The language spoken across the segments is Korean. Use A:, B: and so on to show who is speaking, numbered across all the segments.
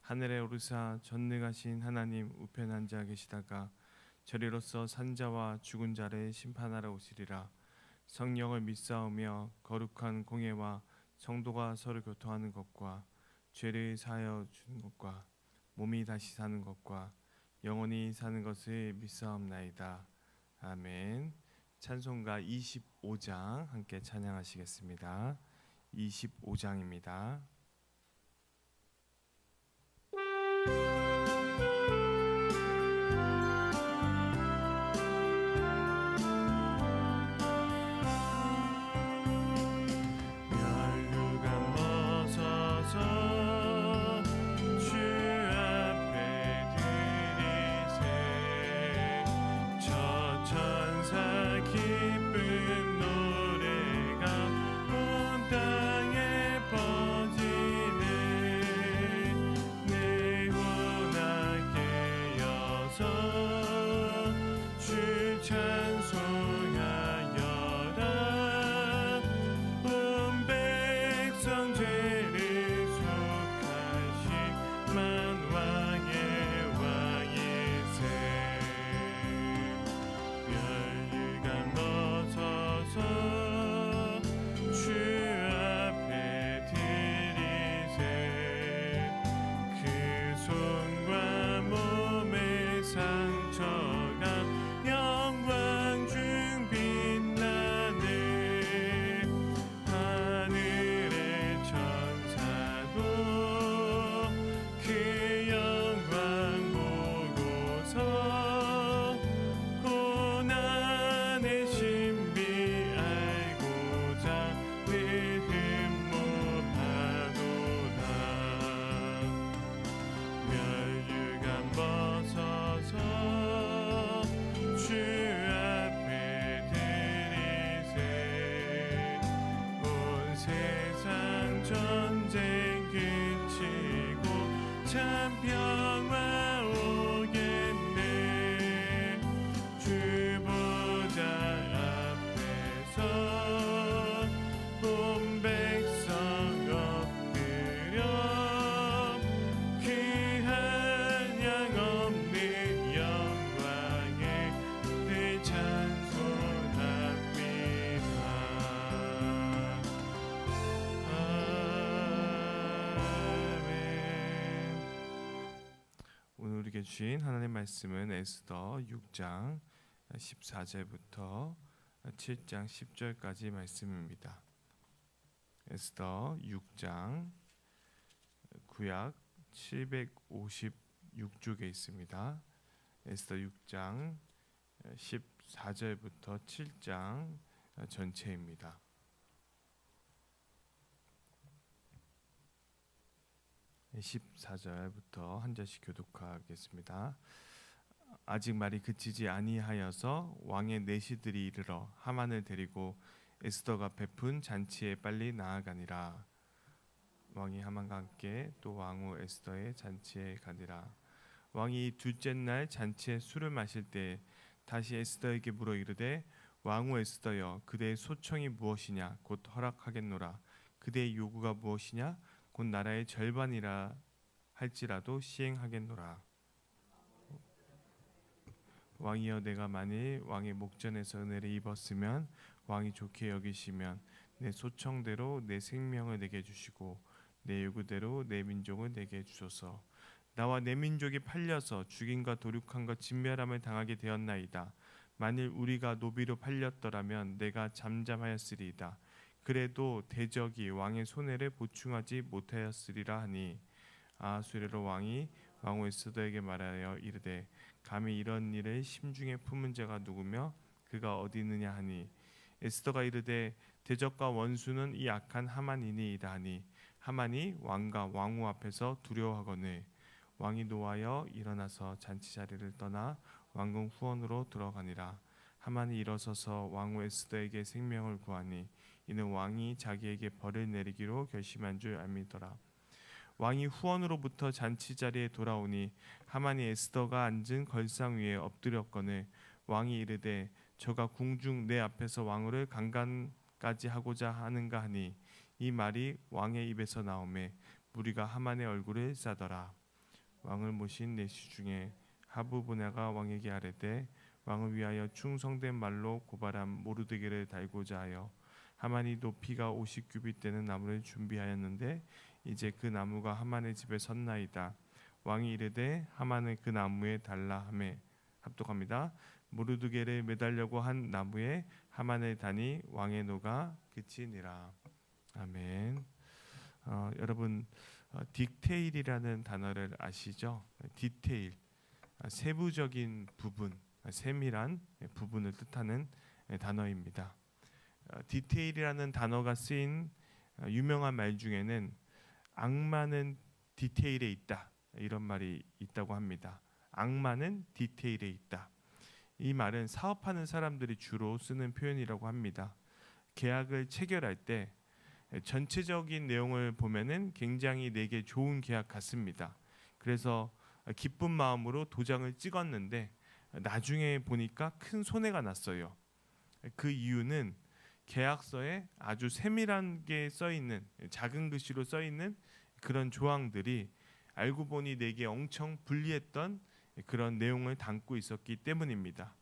A: 하늘에 오르사 전능하신 하나님 우편 앉아 계시다가 저리로서 산자와 죽은 자를 심판하러 오시리라. 성령을 믿사오며 거룩한 공예와 성도가 서로 교통하는 것과 죄를 사하여 주는 것과 몸이 다시 사는 것과 영원히 사는 것을 믿사옵나이다. 아멘. 찬송가 25장 함께 찬양하시겠습니다. 25장입니다 우리에게 주신 하나님 말씀은 에스더 6장 14절부터 7장 10절까지 말씀입니다. 에스더 6장 구약 756쪽에 있습니다. 에스더 6장 14절부터 7장 전체입니다. 14절부터 한 절씩 교독하겠습니다. 아직 말이 그치지 아니하여서 왕의 내시들이 이르러 하만을 데리고 에스더가 베푼 잔치에 빨리 나아가니라. 왕이 하만과 함께 또 왕후 에스더의 잔치에 가니라. 왕이 둘째 날 잔치에 술을 마실 때 다시 에스더에게 물어 이르되 왕후 에스더여 그대의 소청이 무엇이냐 곧 허락하겠노라 그대의 요구가 무엇이냐 곧 나라의 절반이라 할지라도 시행하겠노라. 왕이여 내가 만일 왕의 목전에서 은혜를 입었으면 왕이 좋게 여기시면 내 소청대로 내 생명을 내게 주시고 내 요구대로 내 민족을 내게 주소서. 나와 내 민족이 팔려서 죽임과 도륙함과 진멸함을 당하게 되었나이다. 만일 우리가 노비로 팔렸더라면 내가 잠잠하였으리이다 그래도 대적이 왕의 손해를 보충하지 못하였으리라 하니 아수레로 왕이 왕후 에스더에게 말하여 이르되 감히 이런 일을 심중에 품은 자가 누구며 그가 어디 있느냐 하니? 에스더가 이르되 대적과 원수는 이 악한 하만이니이다 하니 하만이 왕과 왕후 앞에서 두려워하거늘 왕이 노하여 일어나서 잔치 자리를 떠나 왕궁 후원으로 들어가니라. 하만이 일어서서 왕후 에스더에게 생명을 구하니 이는 왕이 자기에게 벌을 내리기로 결심한 줄 알미더라. 왕이 후원으로부터 잔치 자리에 돌아오니 하만이 에스더가 앉은 걸상 위에 엎드렸거늘 왕이 이르되 저가 궁중 내 앞에서 왕후를 강간까지 하고자 하는가 하니 이 말이 왕의 입에서 나오매 무리가 하만의 얼굴을 싸더라. 왕을 모신 내시 중에 하부 분야가 왕에게 아뢰되 왕을 위하여 충성된 말로 고발한 모르드게를 달고자 하여 하만이 높이가 50규빗 되는 나무를 준비하였는데 이제 그 나무가 하만의 집에 섰나이다 왕이 이르되 하만을 그 나무에 달라 하매 합독합니다 모르드게를 매달려고 한 나무에 하만을 다니 왕의 노가 그치니라 아멘 어, 여러분 어, 디테일이라는 단어를 아시죠? 디테일 아, 세부적인 부분, 아, 세밀한 부분을 뜻하는 예, 단어입니다. 어, 디테일이라는 단어가 쓰인 어, 유명한 말 중에는 악마는 디테일에 있다 이런 말이 있다고 합니다. 악마는 디테일에 있다. 이 말은 사업하는 사람들이 주로 쓰는 표현이라고 합니다. 계약을 체결할 때 전체적인 내용을 보면은 굉장히 내게 좋은 계약 같습니다. 그래서 기쁜 마음으로 도장을 찍었는데 나중에 보니까 큰 손해가 났어요. 그 이유는 계약서에 아주 세밀한 게 써 있는 작은 글씨로 써 있는 그런 조항들이 알고 보니 내게 엄청 불리했던 그런 내용을 담고 있었기 때문입니다.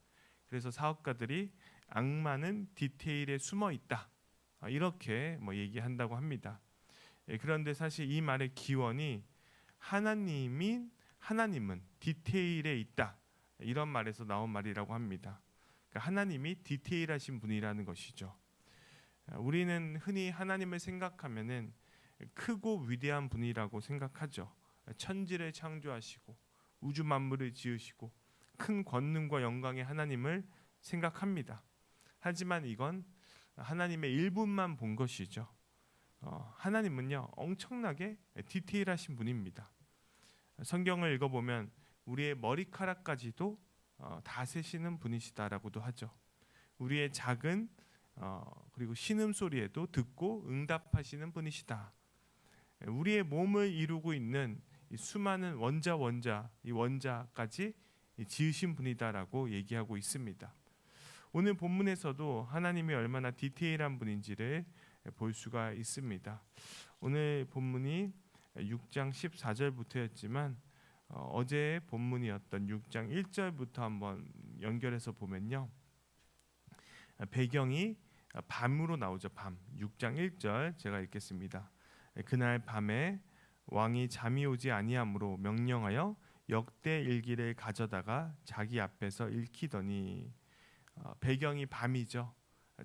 A: 그래서 사업가들이 악마는 디테일에 숨어 있다. 아, 이렇게 뭐 얘기한다고 합니다. 예, 그런데 사실 이 말의 기원이 하나님인 하나님은 디테일에 있다 이런 말에서 나온 말이라고 합니다. 그러니까 하나님이 디테일하신 분이라는 것이죠. 아, 우리는 흔히 하나님을 생각하면은 크고 위대한 분이라고 생각하죠. 천지를 창조하시고 우주 만물을 지으시고 큰 권능과 영광의 하나님을 생각합니다. 하지만 이건 하나님의 일부만 본 것이죠. 어, 하나님은요 엄청나게 디테일하신 분입니다. 성경을 읽어보면 우리의 머리카락까지도 어, 다 세시는 분이시다라고도 하죠. 우리의 작은 어, 그리고 신음 소리에도 듣고 응답하시는 분이시다. 우리의 몸을 이루고 있는 이 수많은 원자 원자 이 원자까지 지으신 분이다라고 얘기하고 있습니다. 오늘 본문에서도 하나님이 얼마나 디테일한 분인지를 볼 수가 있습니다. 오늘 본문이 6장 14절부터였지만 어, 제 본문이었던 6장 1절부터 한번 연결해서 보면요. 배경이 밤으로 나오죠. 밤. 6장 1절 제가 읽겠습니다. 그날 밤에 왕이 잠이 오지 아니하므로 명령하여 역대 일기를 가져다가 자기 앞에서 읽히더니 어, 배경이 밤이죠.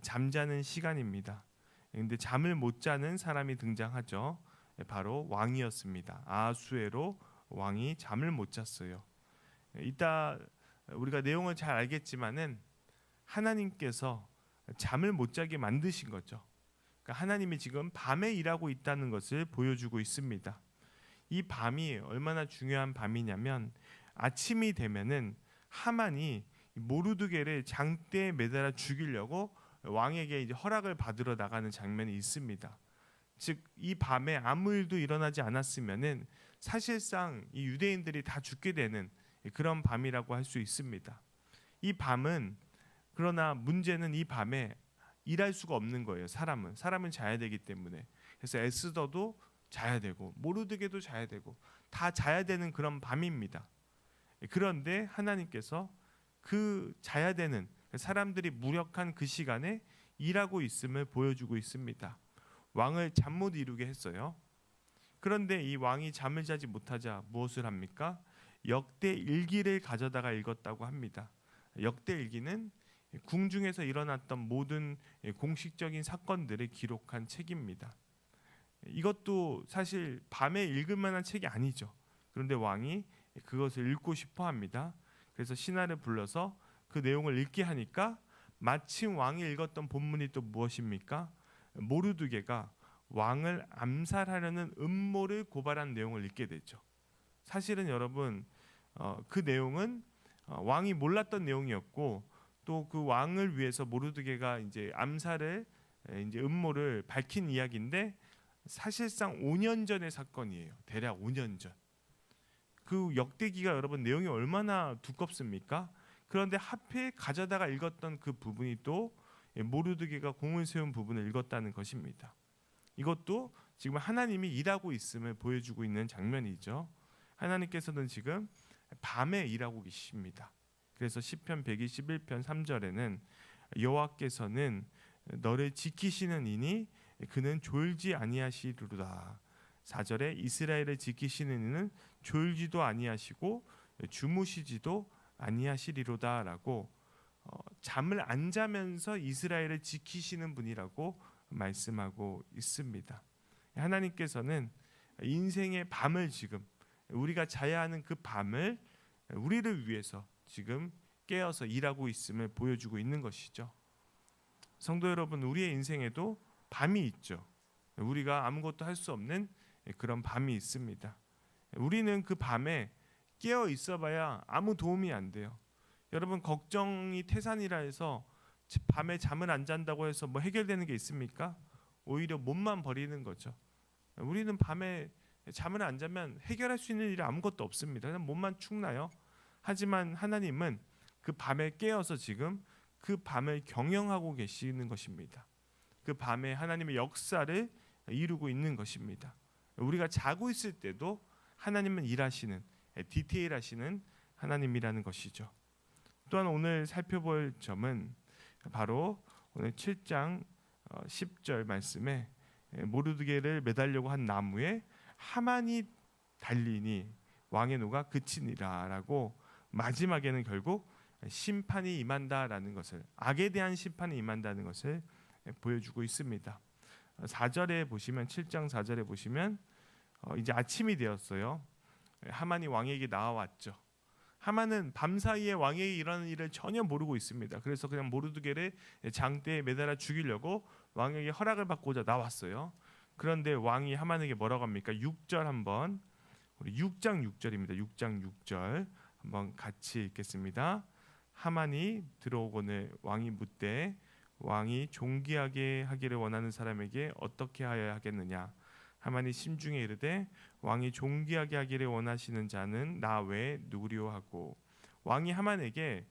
A: 잠자는 시간입니다. 근데 잠을 못 자는 사람이 등장하죠. 바로 왕이었습니다. 아수에로 왕이 잠을 못 잤어요. 이따 우리가 내용을 잘 알겠지만은 하나님께서 잠을 못 자게 만드신 거죠. 그러니까 하나님이 지금 밤에 일하고 있다는 것을 보여주고 있습니다. 이 밤이 얼마나 중요한 밤이냐면 아침이 되면은 하만이 모르드게를 장대에 매달아 죽이려고 왕에게 이제 허락을 받으러 나가는 장면이 있습니다. 즉 이 밤에 아무 일도 일어나지 않았으면은 사실상 이 유대인들이 다 죽게 되는 그런 밤이라고 할 수 있습니다. 이 밤은 그러나 문제는 이 밤에 일할 수가 없는 거예요. 사람은 사람은 자야 되기 때문에 그래서 에스더도 자야 되고 모르드게도 자야 되고 다 자야 되는 그런 밤입니다. 그런데 하나님께서 그 자야 되는 사람들이 무력한 그 시간에 일하고 있음을 보여주고 있습니다. 왕을 잠 못 이루게 했어요. 그런데 이 왕이 잠을 자지 못하자 무엇을 합니까? 역대 일기를 가져다가 읽었다고 합니다. 역대 일기는 궁중에서 일어났던 모든 공식적인 사건들을 기록한 책입니다. 이것도 사실 밤에 읽을 만한 책이 아니죠. 그런데 왕이 그것을 읽고 싶어 합니다. 그래서 신하를 불러서 그 내용을 읽게 하니까 마침 왕이 읽었던 본문이 또 무엇입니까? 모르드게가 왕을 암살하려는 음모를 고발한 내용을 읽게 되죠. 사실은 여러분 어, 그 내용은 어, 왕이 몰랐던 내용이었고 또 그 왕을 위해서 모르드게가 이제 암살을 에, 이제 음모를 밝힌 이야기인데 사실상 5년 전의 사건이에요. 대략 5년 전. 그 역대기가 여러분 내용이 얼마나 두껍습니까? 그런데 하필 가져다가 읽었던 그 부분이 또 예, 모르드게가 공을 세운 부분을 읽었다는 것입니다. 이것도 지금 하나님이 일하고 있음을 보여주고 있는 장면이죠. 하나님께서는 지금 밤에 일하고 계십니다. 그래서 시편 121편 3절에는 여호와께서는 너를 지키시는 이니 그는 졸지 아니하시리로다. 4절에 이스라엘을 지키시는 이는 졸지도 아니하시고 주무시지도 아니하시리로다라고 어, 잠을 안 자면서 이스라엘을 지키시는 분이라고 말씀하고 있습니다. 하나님께서는 인생의 밤을 지금 우리가 자야 하는 그 밤을 우리를 위해서 지금 깨어서 일하고 있음을 보여주고 있는 것이죠. 성도 여러분, 우리의 인생에도 밤이 있죠. 우리가 아무것도 할 수 없는 그런 밤이 있습니다. 우리는 그 밤에 깨어 있어봐야 아무 도움이 안 돼요. 여러분 걱정이 태산이라 해서 밤에 잠을 안 잔다고 해서 뭐 해결되는 게 있습니까? 오히려 몸만 버리는 거죠. 우리는 밤에 잠을 안 자면 해결할 수 있는 일이 아무것도 없습니다. 그냥 몸만 축나요. 하지만 하나님은 그 밤에 깨어서 지금 그 밤을 경영하고 계시는 것입니다. 그 밤에 하나님의 역사를 이루고 있는 것입니다. 우리가 자고 있을 때도 하나님은 일하시는 디테일하시는 하나님이라는 것이죠. 또한 오늘 살펴볼 점은 바로 오늘 7장 10절 말씀에 모르드게를 매달려고 한 나무에 하만이 달리니 왕의 노가 그치니라라고 마지막에는 결국 심판이 임한다라는 것을 악에 대한 심판이 임한다는 것을 보여주고 있습니다. 4절에 보시면 7장 4절에 보시면 어, 이제 아침이 되었어요. 하만이 왕에게 나와왔죠. 하만은 밤 사이에 왕에게 일어나는 일을 전혀 모르고 있습니다. 그래서 그냥 모르드게를 장대에 매달아 죽이려고 왕에게 허락을 받고자 나왔어요. 그런데 왕이 하만에게 뭐라고 합니까? 6절 한번 우리 6장 6절입니다. 6장 6절 한번 같이 읽겠습니다. 하만이 들어오거늘 왕이 묻되 왕이 존귀하게 하기를 원하는 사람에게 어떻게 하여야 하겠느냐 하만이 심중에 이르되 왕이 존귀하게 하기를 원하시는 자는 나 외에 누구리오 하고 왕이 하만에게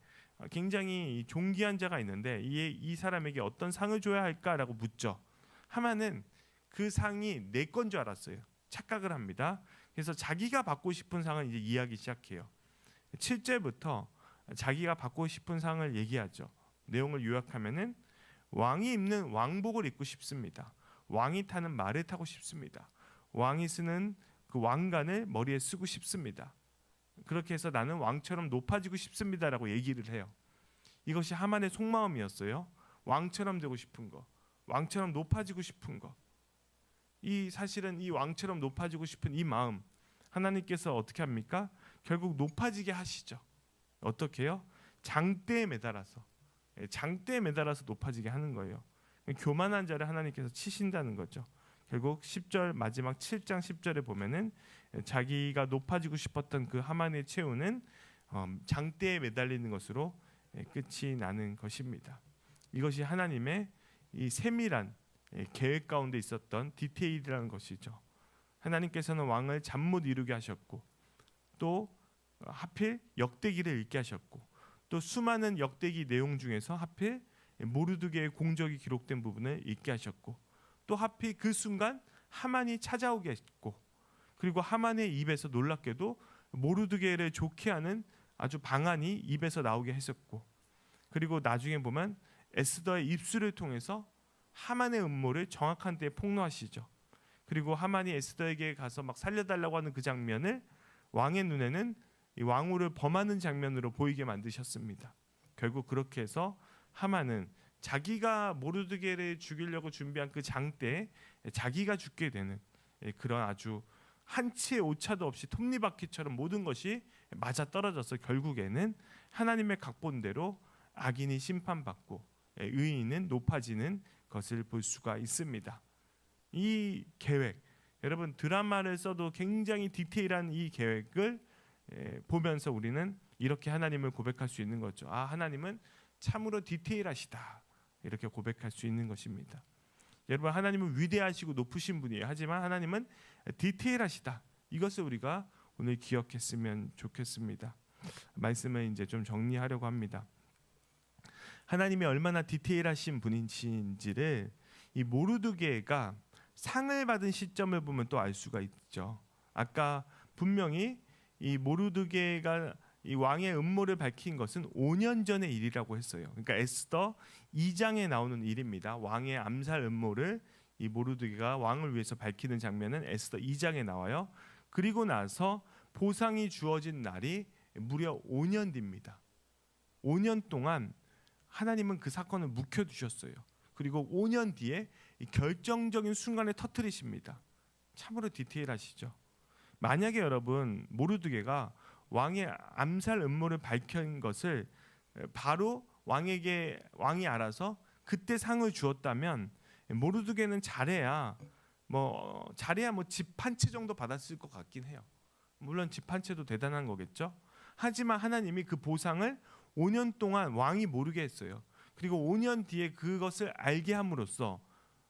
A: 굉장히 존귀한 자가 있는데 이, 이 사람에게 어떤 상을 줘야 할까라고 묻죠. 하만은 그 상이 내 건 줄 알았어요. 착각을 합니다. 그래서 자기가 받고 싶은 상을 이제 이해하기 시작해요. 7절부터 자기가 받고 싶은 상을 얘기하죠. 내용을 요약하면은 왕이 입는 왕복을 입고 싶습니다. 왕이 타는 말을 타고 싶습니다. 왕이 쓰는 그 왕관을 머리에 쓰고 싶습니다. 그렇게 해서 나는 왕처럼 높아지고 싶습니다라고 얘기를 해요. 이것이 하만의 속마음이었어요. 왕처럼 되고 싶은 거, 왕처럼 높아지고 싶은 거. 이 사실은 이 왕처럼 높아지고 싶은 이 마음 하나님께서 어떻게 합니까? 결국 높아지게 하시죠. 어떻게요? 장대에 매달아서 예, 장대에 매달아서 높아지게 하는 거예요. 교만한 자를 하나님께서 치신다는 거죠. 결국 10절 마지막 7장 10절에 보면은 자기가 높아지고 싶었던 그 하만의 최후는 어, 장대에 매달리는 것으로 예, 끝이 나는 것입니다. 이것이 하나님의 이 세밀한 예, 계획 가운데 있었던 디테일이라는 것이죠. 하나님께서는 왕을 잠 못 이루게 하셨고 또 하필 역대기를 읽게 하셨고 또 수많은 역대기 내용 중에서 하필 모르드게의 공적이 기록된 부분을 읽게 하셨고 또 하필 그 순간 하만이 찾아오게 했고 그리고 하만의 입에서 놀랍게도 모르드게를 좋게 하는 아주 방안이 입에서 나오게 했었고 그리고 나중에 보면 에스더의 입술을 통해서 하만의 음모를 정확한 때에 폭로하시죠. 그리고 하만이 에스더에게 가서 막 살려달라고 하는 그 장면을 왕의 눈에는 이 왕후를 범하는 장면으로 보이게 만드셨습니다. 결국 그렇게 해서 하만은 자기가 모르드게를 죽이려고 준비한 그 장때 자기가 죽게 되는 그런 아주 한치의 오차도 없이 톱니바퀴처럼 모든 것이 맞아 떨어져서 결국에는 하나님의 각본대로 악인이 심판받고 의인은 높아지는 것을 볼 수가 있습니다. 이 계획 여러분 드라마를 써도 굉장히 디테일한 이 계획을 예, 보면서 우리는 이렇게 하나님을 고백할 수 있는 거죠. 아 하나님은 참으로 디테일하시다 이렇게 고백할 수 있는 것입니다. 여러분 하나님은 위대하시고 높으신 분이에요. 하지만 하나님은 디테일하시다. 이것을 우리가 오늘 기억했으면 좋겠습니다. 말씀을 이제 좀 정리하려고 합니다. 하나님이 얼마나 디테일하신 분이신지를 이 모르드게가 상을 받은 시점을 보면 또 알 수가 있죠. 아까 분명히 이 모르드게가 이 왕의 음모를 밝힌 것은 5년 전의 일이라고 했어요. 그러니까 에스더 2장에 나오는 일입니다. 왕의 암살 음모를 이 모르드게가 왕을 위해서 밝히는 장면은 에스더 2장에 나와요. 그리고 나서 보상이 주어진 날이 무려 5년 뒤입니다. 5년 동안 하나님은 그 사건을 묵혀 두셨어요. 그리고 5년 뒤에 이 결정적인 순간에 터트리십니다. 참으로 디테일하시죠. 만약에 여러분 모르드게가 왕의 암살 음모를 밝힌 것을 바로 왕에게 왕이 알아서 그때 상을 주었다면 모르드게는 잘해야 뭐 잘해야 뭐 집 한 채 정도 받았을 것 같긴 해요. 물론 집 한 채도 대단한 거겠죠. 하지만 하나님이 그 보상을 5년 동안 왕이 모르게 했어요. 그리고 5년 뒤에 그것을 알게 함으로써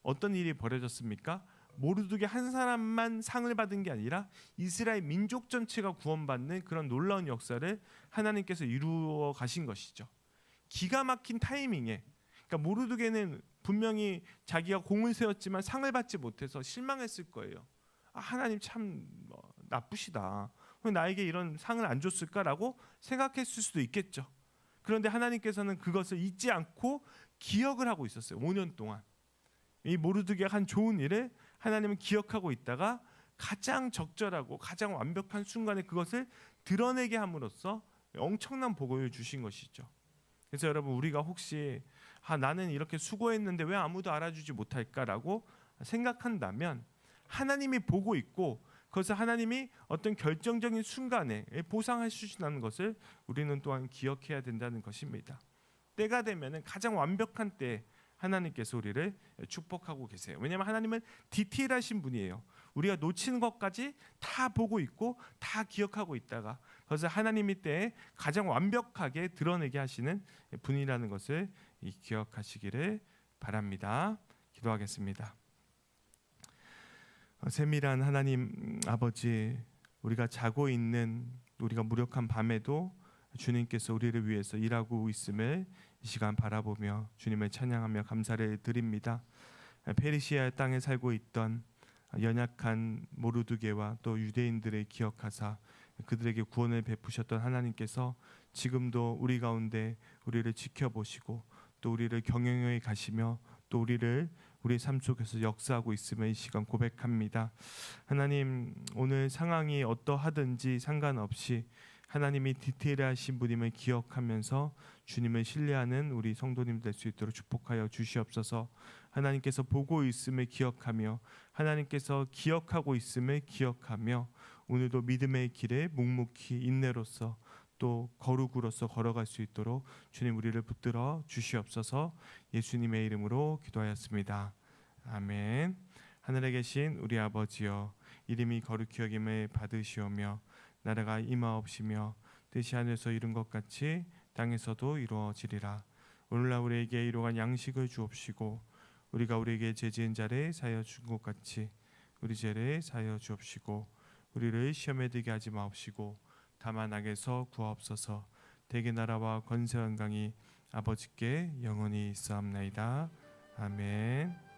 A: 어떤 일이 벌어졌습니까? 모르드게 한 사람만 상을 받은 게 아니라 이스라엘 민족 전체가 구원받는 그런 놀라운 역사를 하나님께서 이루어 가신 것이죠. 기가 막힌 타이밍에 그러니까 모르드게는 분명히 자기가 공을 세웠지만 상을 받지 못해서 실망했을 거예요. 아, 하나님 참 뭐, 나쁘시다. 왜 나에게 이런 상을 안 줬을까라고 생각했을 수도 있겠죠. 그런데 하나님께서는 그것을 잊지 않고 기억을 하고 있었어요. 5년 동안. 이 모르드게가 한 좋은 일을 하나님은 기억하고 있다가 가장 적절하고 가장 완벽한 순간에 그것을 드러내게 함으로써 엄청난 복을 주신 것이죠. 그래서 여러분 우리가 혹시 아, 나는 이렇게 수고했는데 왜 아무도 알아주지 못할까라고 생각한다면 하나님이 보고 있고 그것을 하나님이 어떤 결정적인 순간에 보상해 주신다는 것을 우리는 또한 기억해야 된다는 것입니다. 때가 되면은 가장 완벽한 때 하나님께서 우리를 축복하고 계세요. 왜냐하면 하나님은 디테일하신 분이에요. 우리가 놓치는 것까지 다 보고 있고 다 기억하고 있다가 그것을 하나님이 때에 가장 완벽하게 드러내게 하시는 분이라는 것을 기억하시기를 바랍니다. 기도하겠습니다. 어, 세밀한 하나님 아버지 우리가 자고 있는 우리가 무력한 밤에도 주님께서 우리를 위해서 일하고 있음을 이 시간 바라보며 주님을 찬양하며 감사를 드립니다. 페르시아 땅에 살고 있던 연약한 모르드게와 또 유대인들의 기억하사 그들에게 구원을 베푸셨던 하나님께서 지금도 우리 가운데 우리를 지켜보시고 또 우리를 경영해 가시며 또 우리를 우리 삶 속에서 역사하고 있음을 이 시간 고백합니다. 하나님 오늘 상황이 어떠하든지 상관없이 하나님이 디테일하신 분임을 기억하면서 주님을 신뢰하는 우리 성도님 될 수 있도록 축복하여 주시옵소서. 하나님께서 보고 있음을 기억하며 하나님께서 기억하고 있음을 기억하며 오늘도 믿음의 길에 묵묵히 인내로서 또 거룩으로서 걸어갈 수 있도록 주님 우리를 붙들어 주시옵소서. 예수님의 이름으로 기도하였습니다. 아멘. 하늘에 계신 우리 아버지여 이름이 거룩히 여김을 받으시오며 나라가 임하옵시며 뜻이 하늘에서 이룬 것 같이 땅에서도 이루어지리라. 오늘날 우리에게 이러한 양식을 주옵시고 우리가 우리에게 죄지은 자를 사여 준 것 같이 우리 죄를 사여 주옵시고 우리를 시험에 들게 하지 마옵시고 다만 악에서 구하옵소서. 대개 나라와 권세 영광이 아버지께 영원히 있사옵나이다. 아멘.